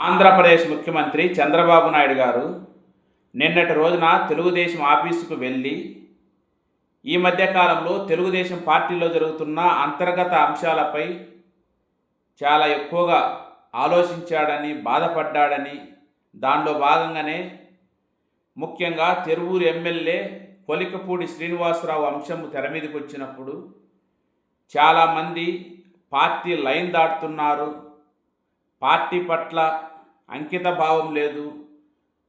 ఆంధ్రప్రదేశ్ ముఖ్యమంత్రి చంద్రబాబు నాయుడు గారు నిన్నటి రోజున తెలుగుదేశం ఆఫీసుకు వెళ్ళి ఈ మధ్యకాలంలో తెలుగుదేశం పార్టీలో జరుగుతున్న అంతర్గత అంశాలపై చాలా ఎక్కువగా ఆలోచించాడని బాధపడ్డాడని దానిలో భాగంగానే ముఖ్యంగా తెరువూరు ఎమ్మెల్యే కొలికపూడి శ్రీనివాసరావు అంశం తెర మీదకి వచ్చినప్పుడు చాలామంది పార్టీ లైన్ దాటుతున్నారు. పార్టీ పట్ల అంకిత భావం లేదు.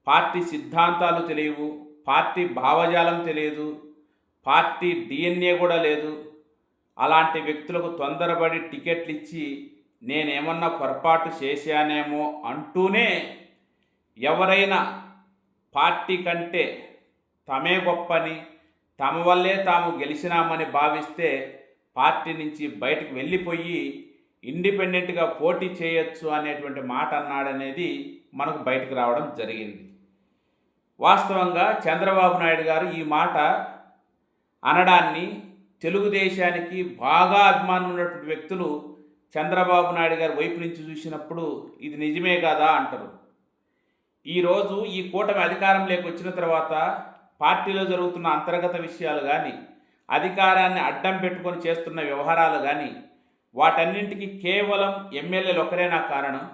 పార్టీ సిద్ధాంతాలు తెలియవు. పార్టీ భావజాలం తెలియదు. పార్టీ డిఎన్ఏ కూడా లేదు. అలాంటి వ్యక్తులకు తొందరపడి టికెట్లు ఇచ్చి నేనేమన్నా పొరపాటు చేశానేమో అంటూనే ఎవరైనా పార్టీ కంటే తమే గొప్పని తమ వల్లే తాము గెలిచినామని భావిస్తే పార్టీ నుంచి బయటకు వెళ్ళిపోయి ఇండిపెండెంట్గా పోటీ చేయొచ్చు అనేటువంటి మాట అన్నాడనేది మనకు బయటకు రావడం జరిగింది. వాస్తవంగా చంద్రబాబు నాయుడు గారు ఈ మాట అనడాన్ని తెలుగుదేశానికి బాగా అభిమానం ఉన్నటువంటి వ్యక్తులు చంద్రబాబు నాయుడు గారి వైపు నుంచి చూసినప్పుడు ఇది నిజమే కదా అంటారు. ఈరోజు ఈ కూటమి అధికారంలోకి వచ్చిన తర్వాత పార్టీలో జరుగుతున్న అంతర్గత విషయాలు కానీ అధికారాన్ని అడ్డం పెట్టుకొని చేస్తున్న వ్యవహారాలు కానీ వాటన్నింటికి కేవలం ఎమ్మెల్యేలు ఒక్కరేనా కారణం?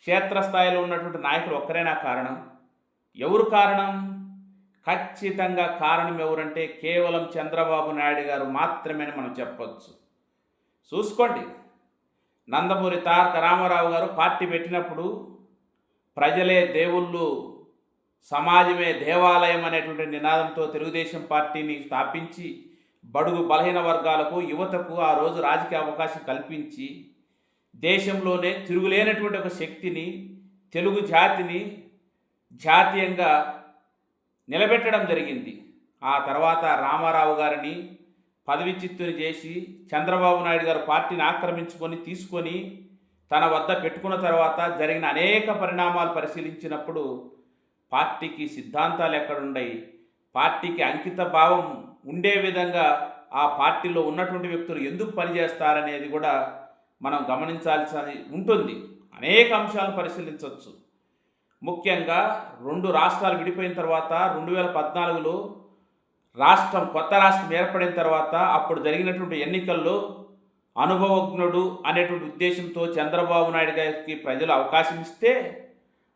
క్షేత్రస్థాయిలో ఉన్నటువంటి నాయకులు ఒక్కరేనా కారణం? ఎవరు కారణం? ఖచ్చితంగా కారణం ఎవరంటే కేవలం చంద్రబాబు నాయుడు గారు మాత్రమేని మనం చెప్పవచ్చు చూసుకోండి. నందమూరి తారక రామారావు గారు పార్టీ పెట్టినప్పుడు ప్రజలే దేవుళ్ళు సమాజమే దేవాలయం అనేటువంటి నినాదంతో తెలుగుదేశం పార్టీని స్థాపించి బడుగు బలహీన వర్గాలకు యువతకు ఆ రోజు రాజకీయ అవకాశం కల్పించి దేశంలోనే తిరుగులేనటువంటి ఒక శక్తిని తెలుగు జాతిని జాతీయంగా నిలబెట్టడం జరిగింది. ఆ తర్వాత రామారావు గారిని పదవిచ్యుతుని చేసి చంద్రబాబు నాయుడు గారు పార్టీని ఆక్రమించుకొని తీసుకొని తన వద్ద పెట్టుకున్న తర్వాత జరిగిన అనేక పరిణామాలు పరిశీలించినప్పుడు పార్టీకి సిద్ధాంతాలు ఎక్కడున్నాయి పార్టీకి అంకిత భావం ఉండే విధంగా ఆ పార్టీలో ఉన్నటువంటి వ్యక్తులు ఎందుకు పనిచేస్తారనేది కూడా మనం గమనించాల్సి ఉంటుంది. అనేక అంశాలను పరిశీలించవచ్చు. ముఖ్యంగా రెండు రాష్ట్రాలు విడిపోయిన తర్వాత రెండు వేల పద్నాలుగులో రాష్ట్రం కొత్త రాష్ట్రం ఏర్పడిన తర్వాత అప్పుడు జరిగినటువంటి ఎన్నికల్లో అనుభవజ్ఞుడు అనేటువంటి ఉద్దేశంతో చంద్రబాబు నాయుడు గారికి ప్రజలు అవకాశం ఇస్తే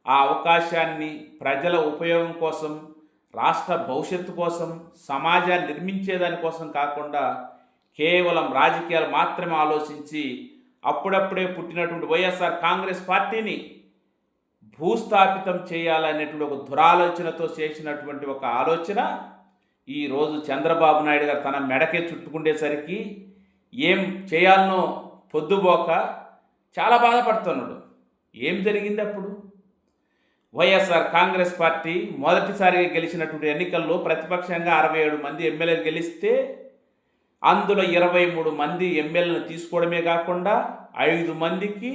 ఆ అవకాశాన్ని ప్రజల ఉపయోగం కోసం రాష్ట్ర భవిష్యత్తు కోసం సమాజాన్ని నిర్మించేదానికోసం కాకుండా కేవలం రాజకీయాలు మాత్రమే ఆలోచించి అప్పుడప్పుడే పుట్టినటువంటి వైఎస్ఆర్ కాంగ్రెస్ పార్టీని భూస్థాపితం చేయాలనేటువంటి ఒక దురాలోచనతో చేసినటువంటి ఒక ఆలోచన ఈరోజు చంద్రబాబు నాయుడు గారు తన మెడకే చుట్టుకుండేసరికి ఏం చేయాలనో పొద్దుబోక చాలా బాధపడుతున్నాడు. ఏం జరిగింది అప్పుడు? వైఎస్ఆర్ కాంగ్రెస్ పార్టీ మొదటిసారిగా గెలిచినటువంటి ఎన్నికల్లో ప్రతిపక్షంగా అరవై ఏడు మంది ఎమ్మెల్యేలు గెలిస్తే అందులో ఇరవై మూడు మంది ఎమ్మెల్యేలను తీసుకోవడమే కాకుండా ఐదు మందికి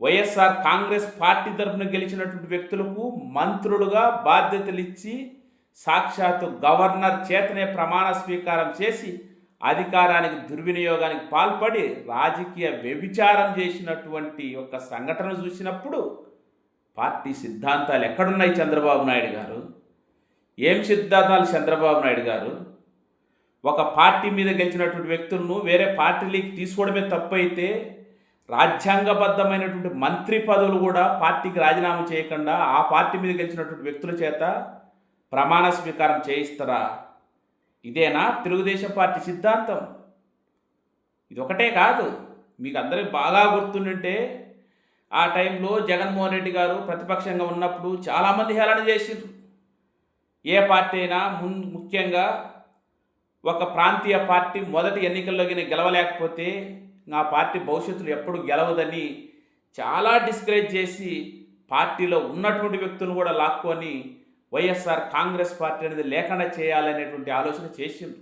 వైఎస్ఆర్ కాంగ్రెస్ పార్టీ తరఫున గెలిచినటువంటి వ్యక్తులకు మంత్రులుగా బాధ్యతలు ఇచ్చి సాక్షాత్తు గవర్నర్ చేతనే ప్రమాణ స్వీకారం చేసి అధికారానికి దుర్వినియోగానికి పాల్పడి రాజకీయ వ్యభిచారం చేసినటువంటి ఒక సంఘటన చూసినప్పుడు పార్టీ సిద్ధాంతాలు ఎక్కడున్నాయి చంద్రబాబు నాయుడు గారు? ఏం సిద్ధాంతాలు చంద్రబాబు నాయుడు గారు? ఒక పార్టీ మీద గెలిచినటువంటి వ్యక్తులను వేరే పార్టీలోకి తీసుకోవడమే తప్పైతే రాజ్యాంగబద్ధమైనటువంటి మంత్రి పదవులు కూడా పార్టీకి రాజీనామా చేయకుండా ఆ పార్టీ మీద గెలిచినటువంటి వ్యక్తుల చేత ప్రమాణ స్వీకారం చేయిస్తారా? ఇదేనా తెలుగుదేశం పార్టీ సిద్ధాంతం? ఇది ఒకటే కాదు. మీకు అందరికి బాగా గుర్తుంటే ఆ టైంలో జగన్మోహన్ రెడ్డి గారు ప్రతిపక్షంగా ఉన్నప్పుడు చాలామంది హేళన చేసిండ్రు. ఏ పార్టీ అయినా మున్ ముఖ్యంగా ఒక ప్రాంతీయ పార్టీ మొదటి ఎన్నికల్లోకి గెలవలేకపోతే నా పార్టీ భవిష్యత్తులో ఎప్పుడు గెలవదని చాలా డిస్కరేజ్ చేసి పార్టీలో ఉన్నటువంటి వ్యక్తులను కూడా లాక్కొని వైఎస్ఆర్ కాంగ్రెస్ పార్టీ అనేది లేకుండా చేయాలనేటువంటి ఆలోచన చేసిండు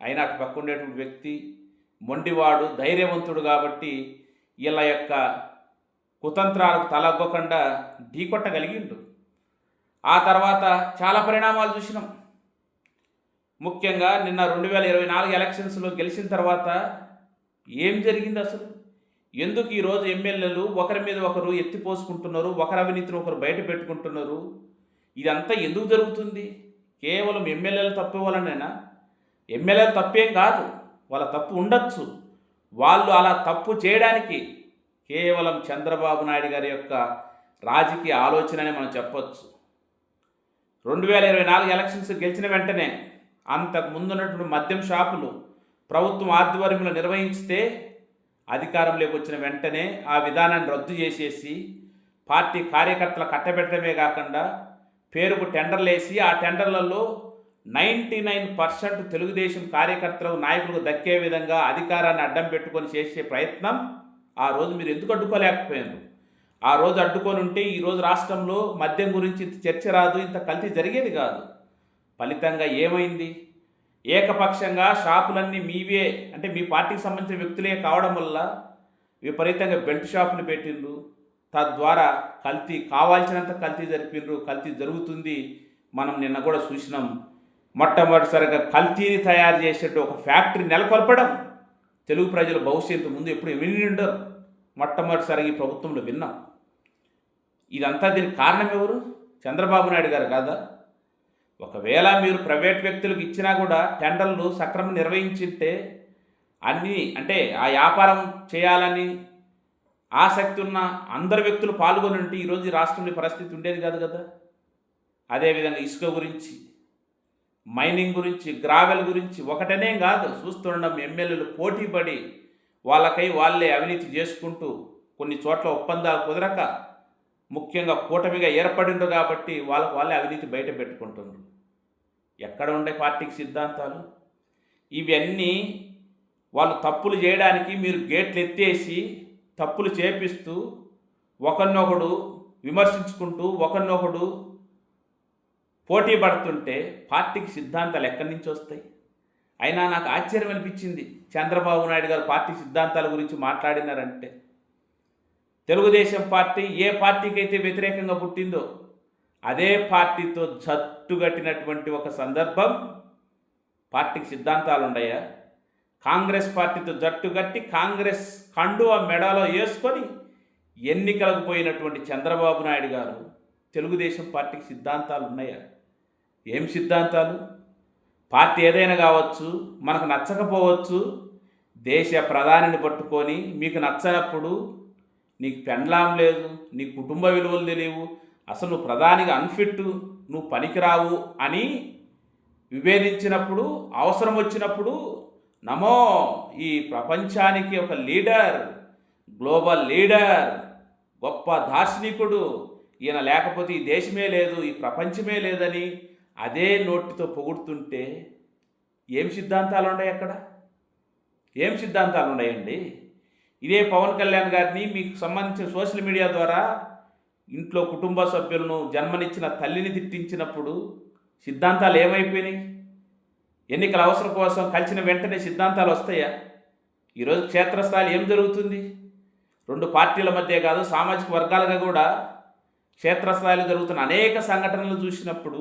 అయినా అటు పక్క ఉండేటువంటి వ్యక్తి మొండివాడు ధైర్యవంతుడు కాబట్టి వీళ్ళ యొక్క కుతంత్రాలకు తలగ్గకుండా ఢీకొట్టగలిగిండు. ఆ తర్వాత చాలా పరిణామాలు చూసినాం. ముఖ్యంగా నిన్న రెండు వేల ఇరవై నాలుగు ఎలక్షన్స్లో గెలిచిన తర్వాత ఏం జరిగింది అసలు? ఎందుకు ఈరోజు ఎమ్మెల్యేలు ఒకరి మీద ఒకరు ఎత్తిపోసుకుంటున్నారు ఒకరి అవినీతిని ఒకరు బయట పెట్టుకుంటున్నారు? ఇదంతా ఎందుకు జరుగుతుంది? కేవలం ఎమ్మెల్యేలు తప్పు వలనేనా? ఎమ్మెల్యేలు తప్పేం కాదు. వాళ్ళ తప్పు ఉండొచ్చు. వాళ్ళు అలా తప్పు చేయడానికి కేవలం చంద్రబాబు నాయుడు గారి యొక్క రాజకీయ ఆలోచనని మనం చెప్పొచ్చు. రెండు వేల ఇరవై నాలుగు ఎలక్షన్స్ గెలిచిన వెంటనే అంతకు ముందున్నటువంటి మద్యం షాపులు ప్రభుత్వం ఆధ్వర్యంలో నిర్వహించితే అధికారంలోకి వచ్చిన వెంటనే ఆ విధానాన్ని రద్దు చేసేసి పార్టీ కార్యకర్తల కట్టబెట్టడమే కాకుండా పేరుకు టెండర్లు వేసి ఆ టెండర్లలో నైంటీ నైన్ పర్సెంట్ తెలుగుదేశం కార్యకర్తలకు నాయకులకు దక్కే విధంగా అధికారాన్ని అడ్డం పెట్టుకొని చేసే ప్రయత్నం ఆ రోజు మీరు ఎందుకు అడ్డుకోలేకపోయారు? ఆ రోజు అడ్డుకొని ఉంటే ఈరోజు రాష్ట్రంలో మద్యం గురించి ఇంత చర్చ రాదు ఇంత కల్తీ జరిగేది కాదు. ఫలితంగా ఏమైంది? ఏకపక్షంగా షాపులన్నీ మీవే అంటే మీ పార్టీకి సంబంధించిన వ్యక్తులే కావడం వల్ల విపరీతంగా బెల్ట్ షాపులు పెట్టిండ్రు. తద్వారా కల్తీ కావాల్సినంత కల్తీ జరిపిండ్రు కల్తీ జరుగుతుంది. మనం నిన్న కూడా చూసినాం. మొట్టమొదటిసారిగా కల్తీని తయారు చేసేట్టు ఒక ఫ్యాక్టరీ నెలకొల్పడం. తెలుగు ప్రజల భవిష్యత్తు ముందు ఎప్పుడు విని ఉండరు మొట్టమొదటిసారిగా ఈ ప్రభుత్వంలో విన్నాం. ఇదంతా దీనికి కారణం ఎవరు? చంద్రబాబు నాయుడు గారు కాదా? ఒకవేళ మీరు ప్రైవేట్ వ్యక్తులకు ఇచ్చినా కూడా టెండర్లు సక్రమం నిర్వహించింటే అన్నీ అంటే ఆ వ్యాపారం చేయాలని ఆసక్తి ఉన్న అందరు వ్యక్తులు పాల్గొని ఉంటే ఈరోజు రాష్ట్రంలో పరిస్థితి ఉండేది కాదు కదా. అదేవిధంగా ఇసుక గురించి మైనింగ్ గురించి గ్రావెల్ గురించి ఒకటనే కాదు. చూస్తుండడం ఎమ్మెల్యేలు పోటీ పడి వాళ్ళకై వాళ్ళే అవినీతి చేసుకుంటూ కొన్ని చోట్ల ఒప్పందాలు కుదరక ముఖ్యంగా కూటమిగా ఏర్పడిండ్రు కాబట్టి వాళ్ళకు వాళ్ళే అవినీతి బయట పెట్టుకుంటున్నారు ఎక్కడ ఉండే పార్టీకి సిద్ధాంతాలు? ఇవన్నీ వాళ్ళు తప్పులు చేయడానికి మీరు గేట్లు ఎత్తేసి తప్పులు చేపిస్తూ ఒకరినొకడు విమర్శించుకుంటూ ఒకరినొకడు పోటీ పడుతుంటే పార్టీకి సిద్ధాంతాలు ఎక్కడి నుంచి వస్తాయి? అయినా నాకు ఆశ్చర్యం అనిపించింది. చంద్రబాబు నాయుడు గారు పార్టీ సిద్ధాంతాల గురించి మాట్లాడినారంటే. తెలుగుదేశం పార్టీ ఏ పార్టీకి అయితే వ్యతిరేకంగా పుట్టిందో అదే పార్టీతో జట్టుగట్టినటువంటి ఒక సందర్భం పార్టీకి సిద్ధాంతాలు ఉన్నాయా? కాంగ్రెస్ పార్టీతో జట్టుగట్టి కాంగ్రెస్ కండువ మెడలో వేసుకొని ఎన్నికలకు పోయినటువంటి చంద్రబాబు నాయుడు గారు తెలుగుదేశం పార్టీకి సిద్ధాంతాలు ఉన్నాయా? ఏం సిద్ధాంతాలు? పార్టీ ఏదైనా కావచ్చు మనకు నచ్చకపోవచ్చు దేశ ప్రధానిని పట్టుకొని మీకు నచ్చనప్పుడు నీకు పెండ్లాం లేదు నీ కుటుంబ విలువలు తెలియవు అసలు నువ్వు ప్రధానిగా అన్ఫిట్ నువ్వు పనికిరావు అని విభేదించినప్పుడు అవసరం వచ్చినప్పుడు నమో ఈ ప్రపంచానికి ఒక లీడర్ గ్లోబల్ లీడర్ గొప్ప దార్శనికుడు ఈయన లేకపోతే ఈ దేశమే లేదు ఈ ప్రపంచమే లేదని అదే నోటితో పొగుడుతుంటే ఏం సిద్ధాంతాలు ఉన్నాయి అక్కడ? ఏం సిద్ధాంతాలు ఉన్నాయండి? ఇదే పవన్ కళ్యాణ్ గారిని మీకు సంబంధించిన సోషల్ మీడియా ద్వారా ఇంట్లో కుటుంబ సభ్యులను జన్మనిచ్చిన తల్లిని తిట్టించినప్పుడు సిద్ధాంతాలు ఏమైపోయినాయి? ఎన్నికల అవసరం కోసం కలిసిన వెంటనే సిద్ధాంతాలు వస్తాయా? ఈరోజు క్షేత్రస్థాయి ఏం జరుగుతుంది? రెండు పార్టీల మధ్య కాదు సామాజిక వర్గాలుగా కూడా క్షేత్రస్థాయిలో జరుగుతున్న అనేక సంఘటనలు చూసినప్పుడు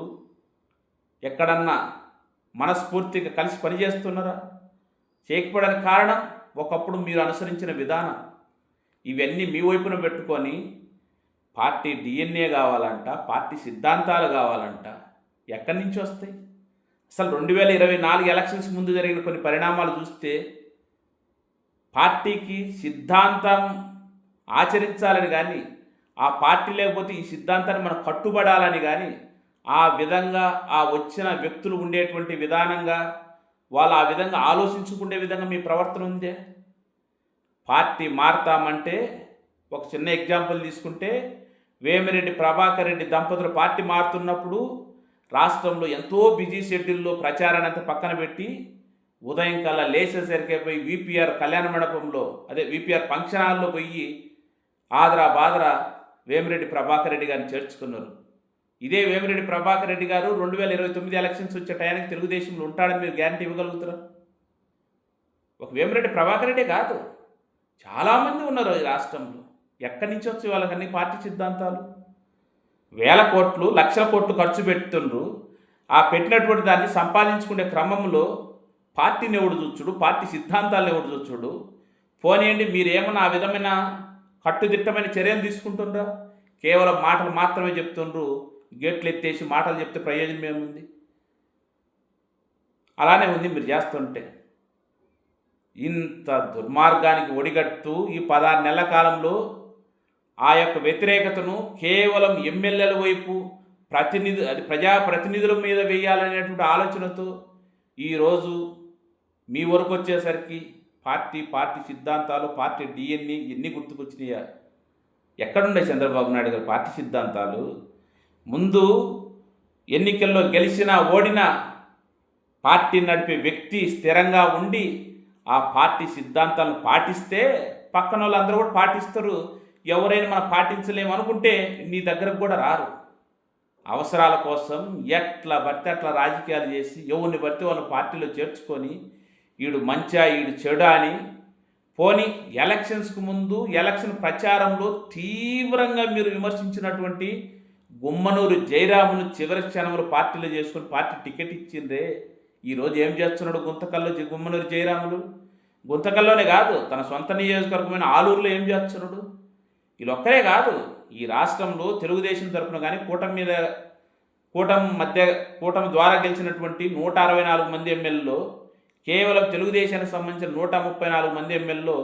ఎక్కడన్నా మనస్ఫూర్తిగా కలిసి పనిచేస్తున్నారా? చేయకపోవడానికి కారణం ఒకప్పుడు మీరు అనుసరించిన విధానం. ఇవన్నీ మీ వైపున పెట్టుకొని పార్టీ డిఎన్ఏ కావాలంట పార్టీ సిద్ధాంతాలు కావాలంట ఎక్కడి నుంచి వస్తాయి? అసలు రెండు వేల ఇరవై నాలుగు ఎలక్షన్స్ ముందు జరిగిన కొన్ని పరిణామాలు చూస్తే పార్టీకి సిద్ధాంతం ఆచరించాలని కానీ ఆ పార్టీ లేకపోతే ఈ సిద్ధాంతాన్ని మనం కట్టుబడాలని కానీ ఆ విధంగా ఆ వచ్చిన వ్యక్తులు ఉండేటువంటి విధానంగా వాళ్ళు ఆ విధంగా ఆలోచించుకునే విధంగా మీ ప్రవర్తన ఉందే? పార్టీ మారతామంటే ఒక చిన్న ఎగ్జాంపుల్ తీసుకుంటే వేమిరెడ్డి ప్రభాకర్ రెడ్డి దంపతులు పార్టీ మారుతున్నప్పుడు రాష్ట్రంలో ఎంతో బిజీ షెడ్యూల్లో ప్రచారాన్ని అంతా పక్కన పెట్టి ఉదయం కల్లా లేచేసరికి పోయి విపిఆర్ కళ్యాణ మండపంలో అదే విపిఆర్ ఫంక్షన్ హాల్లో పోయి ఆదరా బాదరా వేమిరెడ్డి ప్రభాకర్ రెడ్డి గారిని చేర్చుకున్నారు. ఇదే వేమిరెడ్డి ప్రభాకర్ రెడ్డి గారు రెండు వేల ఇరవై తొమ్మిది ఎలక్షన్స్ వచ్చే టయానికి తెలుగుదేశంలో ఉంటాడని మీరు గ్యారంటీ ఇవ్వగలుగుతారా? ఒక వేమిరెడ్డి ప్రభాకర్ రెడ్డే కాదు. చాలామంది ఉన్నారు ఈ రాష్ట్రంలో. ఎక్కడి నుంచి వచ్చి వాళ్ళకన్నీ పార్టీ సిద్ధాంతాలు? వేల కోట్లు లక్షల కోట్లు ఖర్చు పెడుతుండ్రు. ఆ పెట్టినటువంటి దాన్ని సంపాదించుకునే క్రమంలో పార్టీని ఎవడు చూచుడు? పార్టీ సిద్ధాంతాలను ఎవడు చూచుడు? పోనీయండి మీరేమన్నా ఆ విధమైన కట్టుదిట్టమైన చర్యలు తీసుకుంటుండ్రా? కేవలం మాటలు మాత్రమే చెప్తుండ్రు. గేట్లు ఎత్తేసి మాటలు చెప్తే ప్రయోజనం ఏముంది? అలానే ఉంది మీరు చేస్తుంటే. ఇంత దుర్మార్గానికి ఒడిగట్టు ఈ పదహారు నెలల కాలంలో ఆ యొక్క వ్యతిరేకతను కేవలం ఎమ్మెల్యేల వైపు ప్రతినిధి అది ప్రజాప్రతినిధుల మీద వేయాలనేటువంటి ఆలోచనతో ఈరోజు మీ వరకు వచ్చేసరికి పార్టీ పార్టీ సిద్ధాంతాలు పార్టీ డిఎన్ఏ ఎన్ని గుర్తుకొచ్చినాయా? ఎక్కడుండే చంద్రబాబు నాయుడు గారు? పార్టీ సిద్ధాంతాలు ముందు ఎన్నికల్లో గెలిచినా ఓడినా పార్టీ నడిపే వ్యక్తి స్థిరంగా ఉండి ఆ పార్టీ సిద్ధాంతాలను పాటిస్తే పక్కన వాళ్ళందరూ కూడా పాటిస్తారు. ఎవరైనా మనం పాటించలేము అనుకుంటే నీ దగ్గరకు కూడా రారు. అవసరాల కోసం ఎట్లా పడితే అట్లా రాజకీయాలు చేసి ఎవరిని పడితే వాళ్ళ పార్టీలో చేర్చుకొని ఈడు మంచా ఈడు చెడా అని పోని ఎలక్షన్స్కు ముందు ఎలక్షన్ ప్రచారంలో తీవ్రంగా మీరు విమర్శించినటువంటి గుమ్మనూరు జయరామును చివరి క్షణంలో పార్టీలో చేసుకుని పార్టీ టికెట్ ఇచ్చిందే. ఈరోజు ఏం చేస్తున్నాడు గుంతకల్లో గుమ్మనూరు జయరాములు? గుంతకల్లోనే కాదు తన సొంత నియోజకవర్గమైన ఆలూరులో ఏం చేస్తున్నాడు? వీళ్ళొక్కరే కాదు ఈ రాష్ట్రంలో తెలుగుదేశం తరఫున కానీ కూటమి మీద కూటమి మధ్య కూటమి ద్వారా గెలిచినటువంటి నూట అరవై నాలుగు మంది ఎమ్మెల్యేలో కేవలం తెలుగుదేశానికి సంబంధించిన నూట ముప్పై నాలుగు మంది ఎమ్మెల్యేలో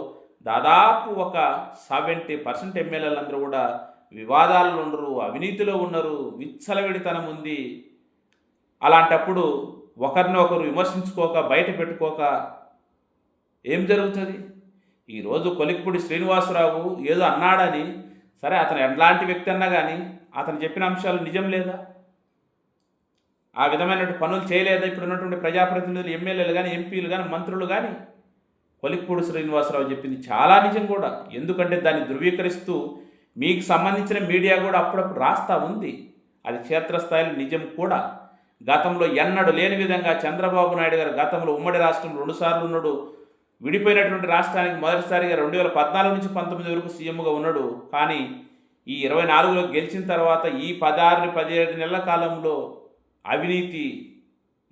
దాదాపు ఒక సెవెంటీ పర్సెంట్ ఎమ్మెల్యేలందరూ కూడా వివాదాలు ఉండరు అవినీతిలో ఉన్నారు విచ్చలవిడితనం ఉంది అలాంటప్పుడు ఒకరిని ఒకరు విమర్శించుకోక బయట పెట్టుకోక ఏం జరుగుతుంది? ఈరోజు కొలిక్పూడి శ్రీనివాసరావు ఏదో అన్నాడని సరే అతను ఎలాంటి వ్యక్తి అన్నా కానీ అతను చెప్పిన అంశాలు నిజం లేదా? ఆ విధమైనటువంటి పనులు చేయలేదా ఇప్పుడు ఉన్నటువంటి ప్రజాప్రతినిధులు ఎమ్మెల్యేలు కానీ ఎంపీలు కానీ మంత్రులు కానీ కొలిక్పూడి శ్రీనివాసరావు చెప్పింది చాలా నిజం కూడా. ఎందుకంటే దాన్ని ధృవీకరిస్తూ మీకు సంబంధించిన మీడియా కూడా అప్పుడప్పుడు రాస్తా ఉంది. అది క్షేత్రస్థాయిలో నిజం కూడా. గతంలో ఎన్నడూ లేని విధంగా చంద్రబాబు నాయుడు గారు గతంలో ఉమ్మడి రాష్ట్రం రెండుసార్లు ఉన్నాడు. విడిపోయినటువంటి రాష్ట్రానికి మొదటిసారిగా రెండు వేల పద్నాలుగు నుంచి పంతొమ్మిది వరకు సీఎంగా ఉన్నాడు. కానీ ఈ ఇరవై నాలుగులో గెలిచిన తర్వాత ఈ పదహారు పదిహేడు నెలల కాలంలో అవినీతి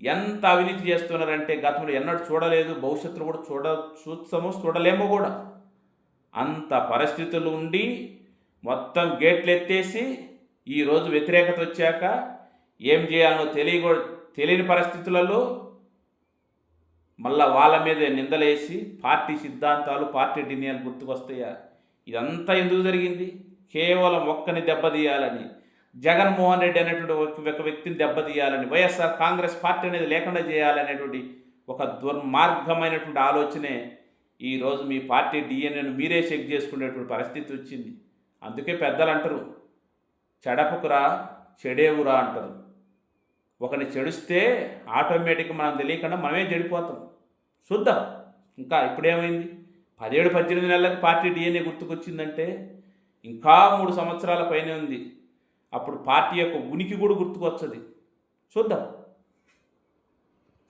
ఎంత అవినీతి చేస్తున్నారంటే గతంలో ఎన్నడూ చూడలేదు. భవిష్యత్తులో కూడా చూడ చూస్తామో చూడలేమో కూడా. అంత పరిస్థితులు ఉండి మొత్తం గేట్లు ఎత్తేసి ఈరోజు వ్యతిరేకత వచ్చాక ఏం చేయాలనో తెలియ తెలియని పరిస్థితులలో మళ్ళా వాళ్ళ మీద నిందలేసి పార్టీ సిద్ధాంతాలు పార్టీ డినియాలు గుర్తుకొస్తాయా? ఇదంతా ఎందుకు జరిగింది? కేవలం ఒక్కని దెబ్బతీయాలని జగన్మోహన్ రెడ్డి అనేటువంటి ఒక- ఒక వ్యక్తిని దెబ్బతీయాలని వైఎస్ఆర్ కాంగ్రెస్ పార్టీ అనేది లేకుండా చేయాలనేటువంటి ఒక దుర్మార్గమైనటువంటి ఆలోచనే ఈరోజు మీ పార్టీ డిఎన్ఏను మీరే చెక్ చేసుకునేటువంటి పరిస్థితి వచ్చింది. అందుకే పెద్దలు అంటారు చెడపకురా చెడేవురా అంటారు. ఒకరిని చెడిస్తే ఆటోమేటిక్గా మనం తెలియకుండా మనమే చెడిపోతాం. చూద్దాం. ఇంకా ఇప్పుడేమైంది? పదిహేడు పద్దెనిమిది నెలలకు పార్టీ డిఎన్ఏ గుర్తుకొచ్చిందంటే ఇంకా మూడు సంవత్సరాల పైనే ఉంది. అప్పుడు పార్టీ యొక్క ఉనికి కూడా గుర్తుకొస్తుంది చూద్దాం.